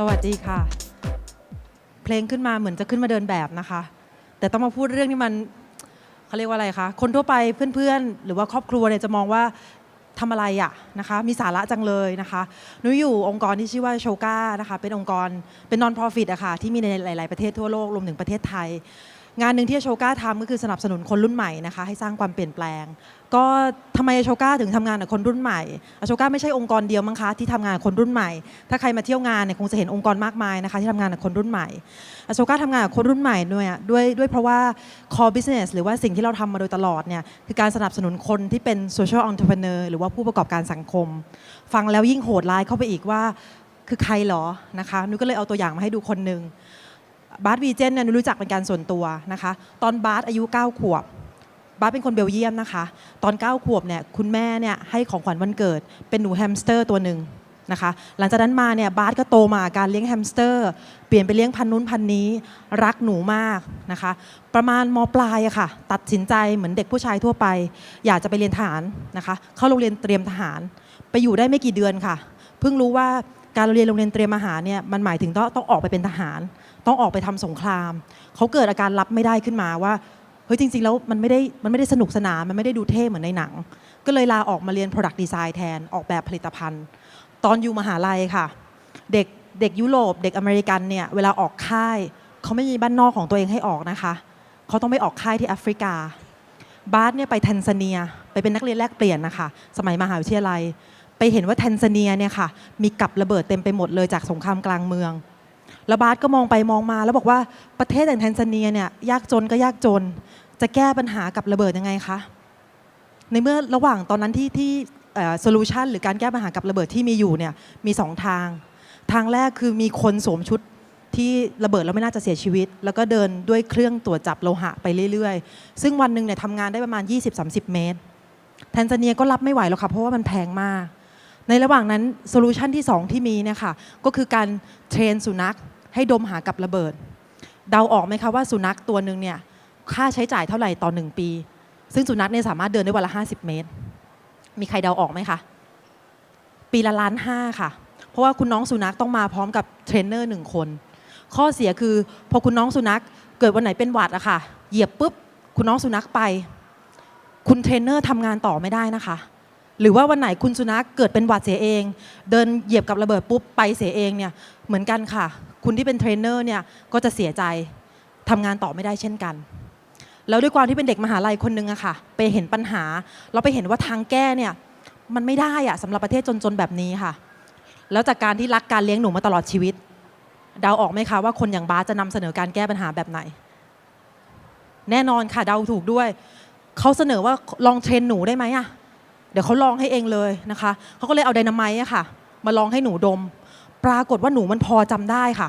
สวัสดีค่ะ เพลงขึ้นมาเหมือนจะขึ้นมาเดินแบบนะคะ แต่ต้องมาพูดเรื่องที่มันเขาเรียกว่าอะไรคะคนทั่วไปเพื่อนๆ หรือว่าครอบครัวเนี่ยจะมองว่าทำอะไรอะนะคะ มีสาระจังเลยนะคะหนุอยู่องค์กรที่ชื่อว่าโชก้านะคะ เป็นองค์กรเป็น non-profit อะค่ะที่มีในหลาย ๆประเทศทั่วโลกรวมถึงประเทศไทย งานหนึ่งที่โชก้าทำก็คือสนับสนุนคนรุ่นใหม่นะคะให้สร้างความเปลี่ยนแปลง ก็ทำไมโชก้าถึงทำงานกับคนรุ่นใหม่อโชก้าไม่ใช่องค์กรเดียวมั้งคะที่ทำงานกับคนรุ่นใหม่ ถ้าใครมาเที่ยวงานเนี่ยคงจะเห็นองค์กรมากมายนะคะที่ทำงานกับคนรุ่นใหม่อโชก้าทำงานกับคนรุ่นใหม่ด้วยอะด้วยด้วยเพราะว่า core business หรือว่าสิ่งที่เราทำมาโดยตลอดเนี่ยคือการสนับสนุนคนที่เป็น social entrepreneur หรือว่าผู้ประกอบการสังคม ฟังแล้วยิ่งโหดร้ายเข้าไปอีกว่าคือใครเหรอนะคะนุ้ยก็เลยเอาตัวอย่างมาให้ดูคนหนึ่ง บาร์ดวีเจนเนี่ยนุ้ยรู้จักเป็นการส่วนตัวนะคะ ตอนบาร์ดอายุ 9 ขวบ บาร์ดเป็นคนเบลเยียมนะคะ ตอน 9 ขวบเนี่ยคุณแม่เนี่ยให้ของขวัญวันเกิด เป็นหนูแฮมสเตอร์ตัวหนึ่งนะคะหลังจากนั้นมาเนี่ยบาร์ดก็โตมากับการเลี้ยงแฮมสเตอร์ เปลี่ยนไปเลี้ยงพันนู้นพันนี้รักหนูมากนะคะประมาณมปลายอะค่ะ ตัดสินใจเหมือนเด็กผู้ชายทั่วไป อยากจะไปเรียนทหารนะคะเข้าโรงเรียนเตรียมทหาร ไปอยู่ได้ไม่กี่เดือนค่ะ เพิ่งรู้ว่าการเรียนโรงเรียนเตรียมทหารเนี่ยมันหมายถึงต้องต้องออกไปเป็นทหาร ต้องออกไปทำสงคราม เขาเกิดอาการรับไม่ได้ขึ้นมาว่าเฮ้ยจริง ๆ แล้วมันไม่ได้มันไม่ได้สนุกสนานมันไม่ได้ดูเท่เหมือนในหนัง ก็เลยลาออกมาเรียน Product Design แทนออกแบบผลิตภัณฑ์ ตอนอยู่มหาลัยค่ะ เด็กเด็กยุโรปเด็กอเมริกันเนี่ยเวลาออกค่ายเขาไม่มีบ้านนอกของตัวเองให้ออกนะคะเขาต้องไปออกค่ายที่แอฟริกาบาสเนี่ยไปแทนซาเนียไปเป็นนักเรียนแลกเปลี่ยนนะคะสมัยมหาวิทยาลัย ไปเห็นว่าแทนซาเนียเนี่ยค่ะมีกับระเบิดเต็มไปหมดเลยจากสงครามกลางเมือง แล้วบาสก็มองไปมองมา แล้วบอกว่าประเทศอย่างแทนซาเนียเนี่ยยากจนก็ยากจน จะแก้ปัญหากับระเบิดยังไงคะในเมื่อระหว่างตอนนั้นที่ที่โซลูชันหรือการแก้ปัญหากับระเบิดที่มีอยู่เนี่ยมีสองทาง ทางแรกคือมีคนสวมชุดที่ระเบิดแล้วไม่น่าจะเสียชีวิต แล้วก็เดินด้วยเครื่องตรวจจับโลหะไปเรื่อยๆ ซึ่งวันหนึ่งเนี่ยทำงานได้ประมาณ 20-30 เมตรแทนซาเนียก็รับไม่ไหวแล้วค่ะเพราะว่ามันแพงมาก ในระหว่างนั้นโซลูชันที่ 2 ที่มีเนี่ยค่ะก็คือการเทรนสุนัข ให้ดมหากับระเบิด เดาออกไหมคะว่าสุนัขตัวหนึ่งเนี่ยค่าใช้จ่ายเท่าไหร่ต่อหนึ่งปี ซึ่งสุนัขเนี่ยสามารถเดินได้วันละ 50 เมตร มีใครเดาออกไหมคะ ปีละล้านห้าค่ะ เพราะว่าคุณน้องสุนัขต้องมาพร้อมกับเทรนเนอร์หนึ่งคน ข้อเสียคือพอคุณน้องสุนัขเกิดวันไหนเป็นหวัดอะค่ะ เหยียบปุ๊บ คุณน้องสุนัขไป คุณเทรนเนอร์ทำงานต่อไม่ได้นะคะ หรือว่าวันไหนคุณสุนัขเกิดเป็นหวัดเสียเอง เดินเหยียบกับระเบิดปุ๊บไปเสียเองเนี่ยเหมือนกันค่ะ คุณที่เป็นเทรนเนอร์เนี่ยก็จะเสียใจทำงานต่อไม่ได้เช่นกัน แล้วด้วยความที่เป็นเด็กมหาลัยคนนึงอะค่ะ ไปเห็นปัญหาเราไปเห็นว่าทางแก้เนี่ยมันไม่ได้อะสำหรับประเทศจนๆแบบนี้ค่ะ แล้วจากการที่รักการเลี้ยงหนูมาตลอดชีวิตเดาออกไหมคะว่าคนอย่างบาสจะนำเสนอการแก้ปัญหาแบบไหน แน่นอนค่ะเดาถูกด้วย เขาเสนอว่าลองเทรนหนูได้ไหมอะเดี๋ยวเขาลองให้เองเลยนะคะเขาก็เลยเอาไดนาไมต์อะค่ะ มาลองให้หนูดม ปรากฏว่าหนูมันพอจำได้ค่ะ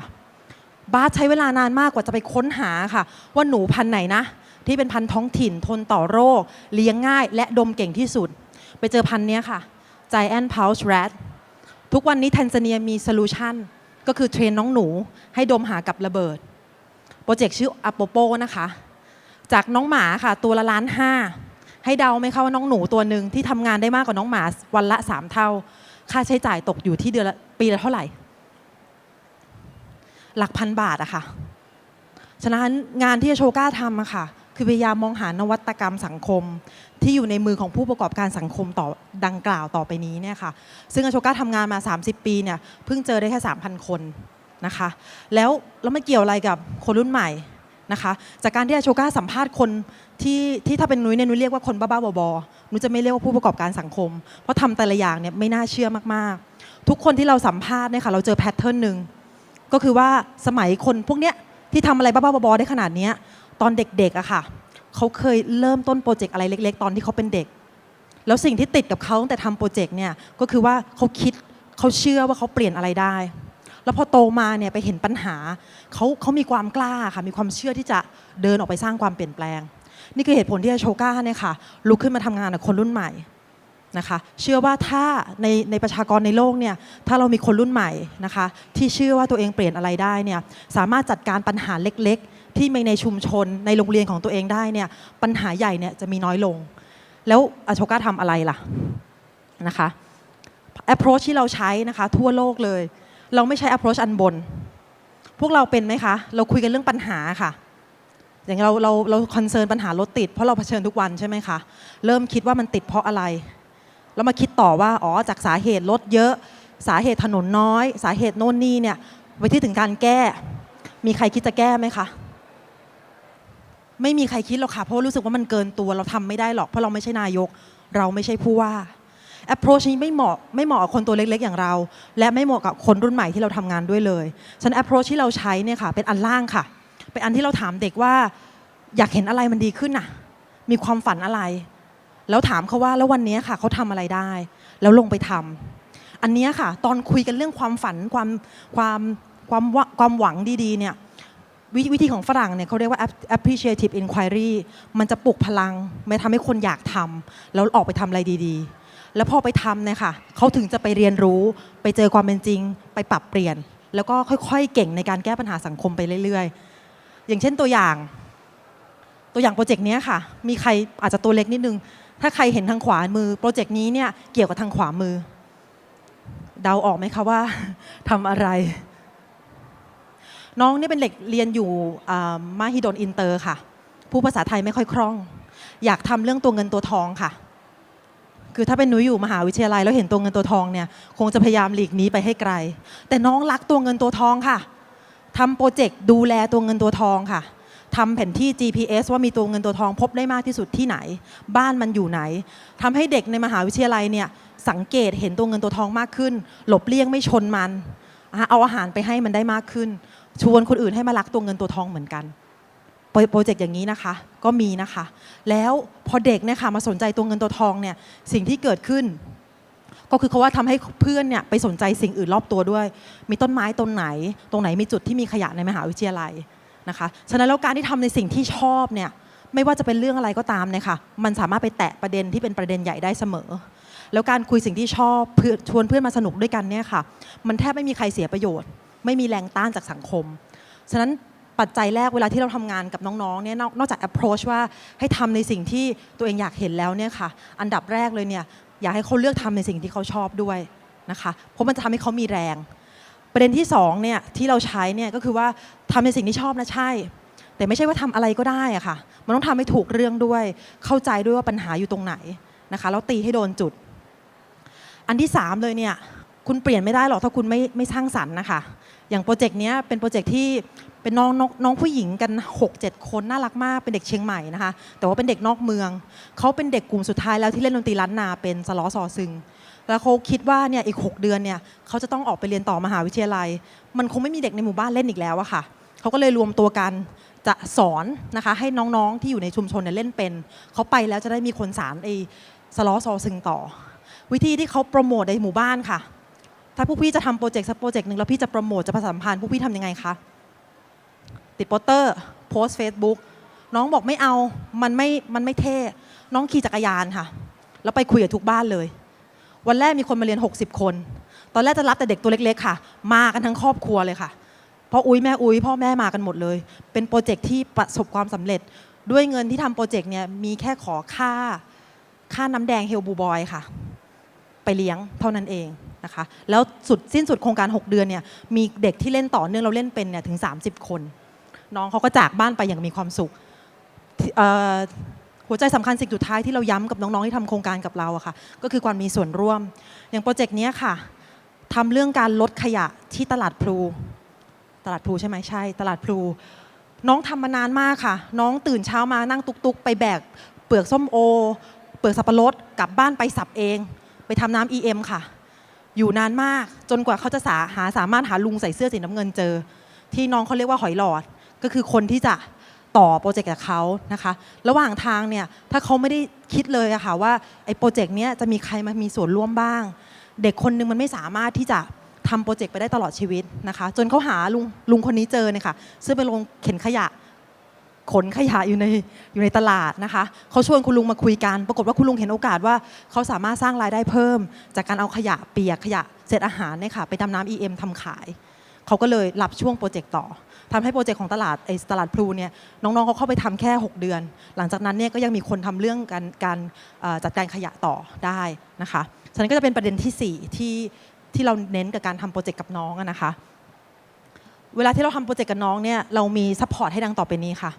บาสใช้เวลานานมากกว่าจะไปค้นหาค่ะ ว่าหนูพันไหนนะ ที่เป็นพันธุ์ท้องถิ่นทนต่อโรค เลี้ยงง่าย และดมเก่งที่สุด ไปเจอพันธุ์นี้ค่ะ Giant Pouch Rat ทุกวันนี้แทนซาเนียมีโซลูชันก็คือเทรนน้องหนูให้ดมหากับระเบิด โปรเจกต์ชื่อ a p o p o นะคะ จากน้องหมาค่ะ ตัวละล้านห้าให้เดาไหมคะว่าน้องหนูตัวหนึ่งที่ทำงานได้มากกว่าน้องหมาวันละ 3 เท่า ค่าใช้จ่ายตกอยู่ที่เดือนละปีละเท่าไหร่ หลักพันบาทอะค่ะ ฉะนั้นงานที่โชก้าทำอะค่ะ คือพยายามมองหานวัตกรรมสังคม ที่อยู่ในมือของผู้ประกอบการสังคมต่อดังกล่าวต่อไปนี้เนี่ยค่ะ ซึ่งอโชก้าทำงานมา 30 ปีเนี่ยเพิ่งเจอได้แค่ 3,000 คนนะคะ แล้วแล้วมันเกี่ยวอะไรกับคนรุ่นใหม่นะคะจากการที่อาโชก้าสัมภาษณ์คนที่ที่ถ้าเป็นนุ้ยเนี่ยนุ้ยเรียกว่าคนบ้าๆบอๆนุ้ยจะไม่เรียกว่าผู้ประกอบการสังคม เพราะทำแต่ละอย่างเนี่ยไม่น่าเชื่อมากๆ ทุกคนที่เราสัมภาษณ์เนี่ยค่ะเราเจอแพทเทิร์นหนึ่ง ก็คือว่าสมัยคนพวกเนี้ยที่ทำอะไรบ้าๆบอๆได้ขนาดเนี้ยตอนเด็กๆอะค่ะเขาเคยเริ่มต้นโปรเจกต์อะไรเล็ก ๆ ตอนที่เขาเป็นเด็ก แล้วสิ่งที่ติดกับเขาตั้งแต่ทำโปรเจกต์เนี่ยก็คือว่าเขาคิดเขาเชื่อว่าเขาเปลี่ยนอะไรได้ แล้วพอโตมาเนี่ยไปเห็นปัญหาเขาเขามีความกล้าค่ะมีความเชื่อที่จะเดินออกไปสร้างความเปลี่ยนแปลง นี่คือเหตุผลที่โชก้าเนี่ยค่ะลุกขึ้นมาทำงานกับคนรุ่นใหม่ นะคะเชื่อว่าถ้าในในประชากรในโลกเนี่ยถ้าเรามีคนรุ่นใหม่นะคะที่เชื่อว่าตัวเองเปลี่ยนอะไรได้เนี่ยสามารถจัดการปัญหาเล็กๆ ที่มีในชุมชนในโรงเรียนของตัวเองได้เนี่ยปัญหาใหญ่เนี่ยจะมีน้อยลง แล้วอโชก้าทำอะไรล่ะนะคะ approach ที่เราใช้นะคะทั่วโลกเลย เราไม่ใช้ approach อันบน พวกเราเป็นไหมคะ เราคุยกันเรื่องปัญหาค่ะอย่างเราเราเราคอนเซิร์นปัญหารถติดเพราะเราเผชิญทุกวันใช่ไหมคะเริ่มคิดว่ามันติดเพราะอะไร แล้วมาคิดต่อว่าอ๋อจากสาเหตุรถเยอะ สาเหตุถนนน้อย สาเหตุโน่นนี่เนี่ยไปที่ถึงการแก้ มีใครคิดจะแก้ไหมคะไม่มีใครคิดหรอกค่ะเพราะรู้สึกว่ามันเกินตัวเราทำไม่ได้หรอกเพราะเราไม่ใช่นายก เราไม่ใช่ผู้ว่า approach นี้ไม่เหมาะไม่เหมาะกับคนตัวเล็กๆ อย่างเรา และไม่เหมาะกับคนรุ่นใหม่ที่เราทำงานด้วยเลยฉะนัน approach ที่เราใช้เนี่ยค่ะเป็นอันล่างค่ะ เป็นอันที่เราถามเด็กว่า อยากเห็นอะไรมันดีขึ้นน่ะ มีความฝันอะไร แล้วถามเขาว่าแล้ววันนี้ค่ะเขาทำอะไรได้ แล้วลงไปทำอันนี้ค่ะ ตอนคุยกันเรื่องความฝันความความความความหวังดีๆเนี่ยวิวิธีของฝรั่งเนี่ยเขาเรียกว่า appreciative inquiry มันจะปลุกพลังไม่ทำให้คนอยากทำแล้วออกไปทำอะไรดีๆ แล้วพอไปทำเนี่ยค่ะเขาถึงจะไปเรียนรู้ ไปเจอความเป็นจริง ไปปรับเปลี่ยน แล้วก็ค่อยๆ เก่งในการแก้ปัญหาสังคมไปเรื่อยๆ อย่างเช่นตัวอย่าง ตัวอย่างโปรเจกต์นี้ค่ะ มีใครอาจจะตัวเล็กนิดนึง ถ้าใครเห็นทางขวามือโปรเจกต์นี้เนี่ยเกี่ยวกับทางขวามือ เดาออกไหมคะว่าทำอะไร น้องเนี่ยเป็นเด็กเรียนอยู่อ่ามหิดลอินเตอร์ค่ะ ผู้ภาษาไทยไม่ค่อยคล่อง อยากทำเรื่องตัวเงินตัวทองค่ะ คือถ้าเป็นหนูอยู่มหาวิทยาลัยแล้วเห็นตัวเงินตัวทองเนี่ยคงจะพยายามหลีกหนีไปให้ไกล แต่น้องรักตัวเงินตัวทองค่ะทำโปรเจกต์ดูแลตัวเงินตัวทองค่ะ ทำแผนที่ GPS ว่ามีตัวเงินตัวทองพบได้มากที่สุดที่ไหน บ้านมันอยู่ไหนทำให้เด็กในมหาวิทยาลัยเนี่ยสังเกตเห็นตัวเงินตัวทองมากขึ้น หลบเลี่ยงไม่ชนมัน เอาอาหารไปให้มันได้มากขึ้น ชวนคนอื่นให้มารักตัวเงินตัวทองเหมือนกันโปรเจกต์อย่างนี้นะคะก็มีนะคะ แล้วพอเด็กเนี่ยค่ะมาสนใจตัวเงินตัวทองเนี่ยสิ่งที่เกิดขึ้น ก็คือเขาว่าทำให้เพื่อนเนี่ยไปสนใจสิ่งอื่นรอบตัวด้วย มีต้นไม้ต้นไหน ตรงไหนมีจุดที่มีขยะในมหาวิทยาลัย นะคะ ฉะนั้นแล้วการที่ทำในสิ่งที่ชอบเนี่ยไม่ว่าจะเป็นเรื่องอะไรก็ตามเนี่ยค่ะ มันสามารถไปแตะประเด็นที่เป็นประเด็นใหญ่ได้เสมอ แล้วการคุยสิ่งที่ชอบเพื่อชวนเพื่อนมาสนุกด้วยกันเนี่ยค่ะ มันแทบไม่มีใครเสียประโยชน์ ไม่มีแรงต้านจากสังคม ฉะนั้นปัจจัยแรกเวลาที่เราทำงานกับน้องๆเนี่ยนอกจาก approach ว่าให้ทำในสิ่งที่ตัวเองอยากเห็นแล้วเนี่ยค่ะ อันดับแรกเลยเนี่ยอยากให้เขาเลือกทำในสิ่งที่เขาชอบด้วยนะคะ เพราะมันจะทำให้เขามีแรง ประเด็นที่สองเนี่ยที่เราใช้เนี่ยก็คือว่าทำในสิ่งที่ชอบนะใช่ แต่ไม่ใช่ว่าทำอะไรก็ได้อะค่ะ มันต้องทำให้ถูกเรื่องด้วย เข้าใจด้วยว่าปัญหาอยู่ตรงไหนนะคะแล้วตีให้โดนจุด อันที่สามเลยเนี่ยคุณเปลี่ยนไม่ได้หรอกถ้าคุณไม่ไม่สร้างสรรค์นะคะ อย่างโปรเจกต์เนี้ยเป็นโปรเจกต์ที่เป็นน้องน้องน้องผู้หญิงกัน 6 7 คนน่ารักมากเป็นเด็กเชียงใหม่นะคะ แต่ว่าเป็นเด็กนอกเมือง เขาเป็นเด็กกลุ่มสุดท้ายแล้วที่เล่นดนตรีล้านนาเป็นสล้อซอซึง แล้วเขาคิดว่าเนี่ยอีก 6 เดือนเนี่ยเขาจะต้องออกไปเรียนต่อมหาวิทยาลัย มันคงไม่มีเด็กในหมู่บ้านเล่นอีกแล้วอะค่ะเขาก็เลยรวมตัวกันจะสอนนะคะให้น้องๆที่อยู่ในชุมชนเนี่ยเล่นเป็นเขาไปแล้วจะได้มีคนสารไอ้สล้อซอซึงต่อ วิธีที่เขาโปรโมทในหมู่บ้านค่ะ ถ้าพวกพี่จะทำโปรเจกต์สักโปรเจกต์หนึ่งแล้วพี่จะโปรโมทจะประชาสัมพันธ์พวกพี่ทำยังไงคะติดโปสเตอร์โพสเฟซบุ๊กน้องบอกไม่เอามันไม่มันไม่เท่น้องขี่จักรยานค่ะ แล้วไปคุยกับทุกบ้านเลย วันแรกมีคนมาเรียน 60 คน ตอนแรกจะรับแต่เด็กตัวเล็กๆค่ะ มากันทั้งครอบครัวเลยค่ะเพราะอุ้ยแม่อุ้ยพ่อแม่มากันหมดเลย เป็นโปรเจกต์ที่ประสบความสำเร็จ ด้วยเงินที่ทำโปรเจกต์เนี่ยมีแค่ขอค่าค่าน้ำแดงเฮลบูบอยค่ะ ไปเลี้ยงเท่านั้นเองนะคะ แล้วสุดสิ้นสุดโครงการ 6 เดือนเนี่ยมีเด็กที่เล่นต่อเนื่องเราเล่นเป็นเนี่ยถึง 30 คน น้องเขาก็จากบ้านไปอย่างมีความสุข หัวใจสำคัญสิ่งสุดท้ายที่เราย้ำกับน้องๆที่ทำโครงการกับเราอะค่ะ ก็คือความมีส่วนร่วม อย่างโปรเจกต์นี้ค่ะทำเรื่องการลดขยะที่ตลาดพลู ตลาดพลูใช่ไหมใช่ ตลาดพลู น้องทำมานานมากค่ะ น้องตื่นเช้ามานั่งตุกๆ ไปแบกเปลือกส้มโอ เปลือกสับปะรดกลับบ้านไปสับเอง ไปทำน้ำ EM ค่ะ อยู่นานมากจนกว่าเขาจะสาหาสามารถหาลุงใส่เสื้อสีน้ำเงินเจอ ที่น้องเขาเรียกว่าหอยหลอดก็คือคนที่จะ ต่อโปรเจกต์กับเขานะคะ ระหว่างทางเนี่ยถ้าเขาไม่ได้คิดเลยอะค่ะว่าไอ้โปรเจกต์เนี้ยจะมีใครมามีส่วนร่วมบ้าง เด็กคนนึงมันไม่สามารถที่จะทำโปรเจกต์ไปได้ตลอดชีวิตนะคะ จนเขาหาลุงลุงคนนี้เจอเนี่ยค่ะซึ่งเป็นลุงเข็นขยะขนขยะอยู่ในอยู่ในตลาดนะคะเขาชวนคุณลุงมาคุยกัน ปรากฏว่าคุณลุงเห็นโอกาสว่าเขาสามารถสร้างรายได้เพิ่ม จากการเอาขยะเปียกขยะเศษอาหารเนี่ยค่ะไปทำน้ำ EM ทำขาย เขาก็เลยรับช่วงโปรเจกต์ต่อ ทำให้โปรเจกต์ของตลาดไอ้ตลาดพลูเนี่ยน้องๆเขาเข้าไปทำแค่ 6 เดือน หลังจากนั้นเนี่ยก็ยังมีคนทำเรื่องการการจัดการขยะต่อได้นะคะฉะนั้นก็จะเป็นประเด็นที่ 4 ที่ที่เราเน้นกับการทำโปรเจกต์กับน้องนะคะเวลาที่เราทำโปรเจกต์กับน้องเนี่ยเรามีซัพพอร์ตให้ดังต่อไปนี้ค่ะ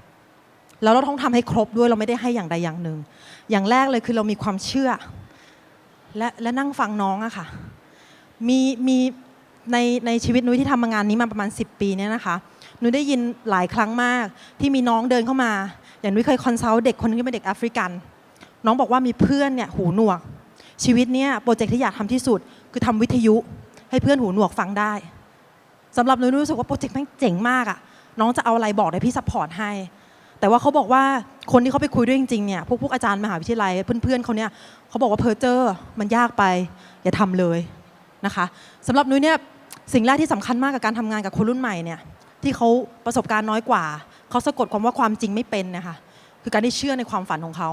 แล้วเราต้องทำให้ครบด้วยเราไม่ได้ให้อย่างใดอย่างหนึ่ง อย่างแรกเลยคือเรามีความเชื่อ และและนั่งฟังน้องอะค่ะ มีมีในในชีวิตนุ้ยที่ทำมางานนี้มาประมาณ 10 ปีเนี่ยนะคะ นุ้ยได้ยินหลายครั้งมาก ที่มีน้องเดินเข้ามา อย่างนุ้ยเคยคอนซัลท์เด็กคนนึงที่เป็นเด็กแอฟริกัน น้องบอกว่ามีเพื่อนเนี่ยหูหนวก ชีวิตเนี่ยโปรเจกต์ที่อยากทำที่สุด คือทำวิทยุ ให้เพื่อนหูหนวกฟังได้สำหรับนุ้ยรู้สึกว่าโปรเจกต์แม่งเจ๋งมากอะน้องจะเอาอะไรบอกเดี๋ยวพี่ซัพพอร์ตให้ แต่ว่าเขาบอกว่าคนที่เขาไปคุยด้วยจริงๆเนี่ยพวกพวกอาจารย์มหาวิทยาลัยเพื่อนๆเขาเนี่ยเขาบอกว่าเพอร์เจอร์มันยากไปอย่าทำเลยนะคะสำหรับนุ้ยเนี่ยสิ่งแรกที่สำคัญมากกับการทำงานกับคนรุ่นใหม่เนี่ย ที่เขาประสบการณ์น้อยกว่า เขาสะกดความว่าความจริงไม่เป็นนะคะคือการที่เชื่อในความฝันของเขา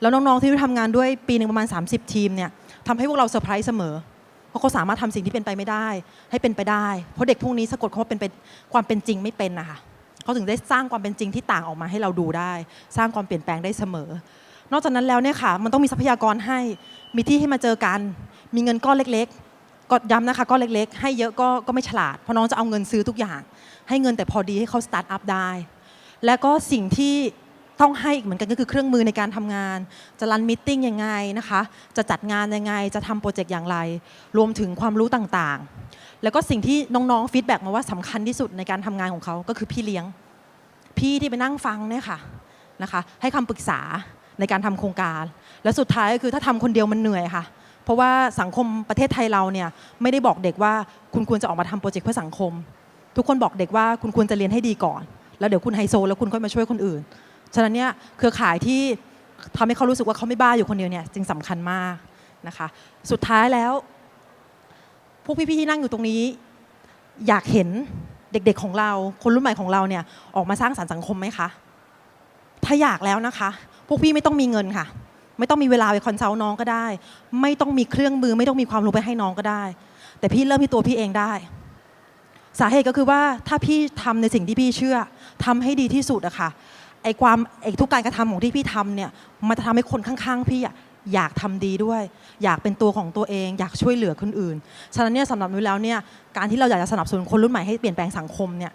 แล้วน้องๆที่นุ้ยทำงานด้วยปีหนึ่งประมาณ 30 ทีมเนี่ยทำให้พวกเราเซอร์ไพรส์เสมอ เพราะเขาสามารถทำสิ่งที่เป็นไปไม่ได้ ให้เป็นไปได้ เพราะเด็กพวกนี้สะกดคำว่าเป็นไปความเป็นจริงไม่เป็นนะคะเขาถึงได้สร้างความเป็นจริงที่ต่างออกมาให้เราดูได้ สร้างความเปลี่ยนแปลงได้เสมอ นอกจากนั้นแล้วเนี่ยค่ะ มันต้องมีทรัพยากรให้ มีที่ให้มาเจอกัน มีเงินก้อนเล็ก ๆ ก็ย้ำนะคะก้อนเล็ก ๆ ให้เยอะก็ก็ไม่ฉลาด เพราะน้องจะเอาเงินซื้อทุกอย่าง ให้เงินแต่พอดีให้เขาสตาร์ทอัพได้ และก็สิ่งที่ต้องให้อีกเหมือนกันก็คือเครื่องมือในการทำงาน จะรันมิทติ้งยังไงนะคะ จะจัดงานยังไง จะทำโปรเจกต์อย่างไร รวมถึงความรู้ต่างๆ แล้วก็สิ่งที่น้องๆฟีดแบ็กมาว่าสำคัญที่สุดในการทำงานของเขาก็คือพี่เลี้ยง พี่ที่ไปนั่งฟังเนี่ยค่ะนะคะ ให้คำปรึกษาในการทำโครงการ และสุดท้ายก็คือถ้าทำคนเดียวมันเหนื่อยค่ะ เพราะว่าสังคมประเทศไทยเราเนี่ยไม่ได้บอกเด็กว่าคุณควรจะออกมาทำโปรเจกต์เพื่อสังคม ทุกคนบอกเด็กว่าคุณควรจะเรียนให้ดีก่อน แล้วเดี๋ยวคุณไฮโซ แล้วคุณค่อยมาช่วยคนอื่น ฉะนั้นเนี่ยเครือข่ายที่ทำให้เขารู้สึกว่าเขาไม่บ้าอยู่คนเดียวเนี่ยจึงสำคัญมากนะคะ สุดท้ายแล้ว พวกพี่ๆที่นั่งอยู่ตรงนี้ อยากเห็นเด็กๆของเรา คนรุ่นใหม่ของเราเนี่ยออกมาสร้างสรรค์สังคมไหมคะ ถ้าอยากแล้วนะคะ พวกพี่ไม่ต้องมีเงินค่ะ ไม่ต้องมีเวลาไปคอนซัลท์น้องก็ได้ ไม่ต้องมีเครื่องมือ ไม่ต้องมีความรู้ไปให้น้องก็ได้ แต่พี่เริ่มที่ตัวพี่เองได้ สาเหตุก็คือว่าถ้าพี่ทำในสิ่งที่พี่เชื่อทำให้ดีที่สุดอะค่ะไอความไอทุกการกระทำของที่พี่ทำเนี่ยมันจะทำให้คนข้างๆ พี่อะอยากทำดีด้วย อยากเป็นตัวของตัวเอง อยากช่วยเหลือคนอื่น ฉะนั้นเนี่ยสำหรับนุ้ยแล้วเนี่ยการที่เราอยากจะสนับสนุนคนรุ่นใหม่ให้เปลี่ยนแปลงสังคมเนี่ย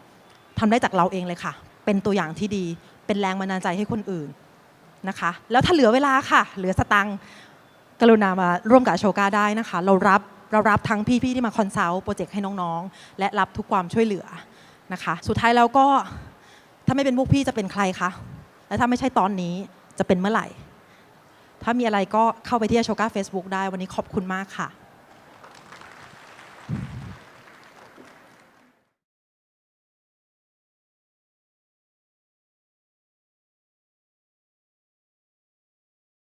ทำได้จากเราเองเลยค่ะ เป็นตัวอย่างที่ดี เป็นแรงบันดาลใจให้คนอื่นนะคะ แล้วถ้าเหลือเวลาค่ะ เหลือสตังกรุณามาร่วมกับโชกาได้นะคะ เรารับ เรารับทั้งพี่ๆที่มาคอนซัลท์โปรเจกต์ให้น้องๆ และรับทุกความช่วยเหลือนะคะ สุดท้ายแล้วก็ถ้าไม่เป็นพวกพี่จะเป็นใครคะ และถ้าไม่ใช่ตอนนี้จะเป็นเมื่อไหร่ ถ้ามีอะไรก็เข้าไปที่อโชกา Facebook ได้ วันนี้ขอบคุณมากค่ะ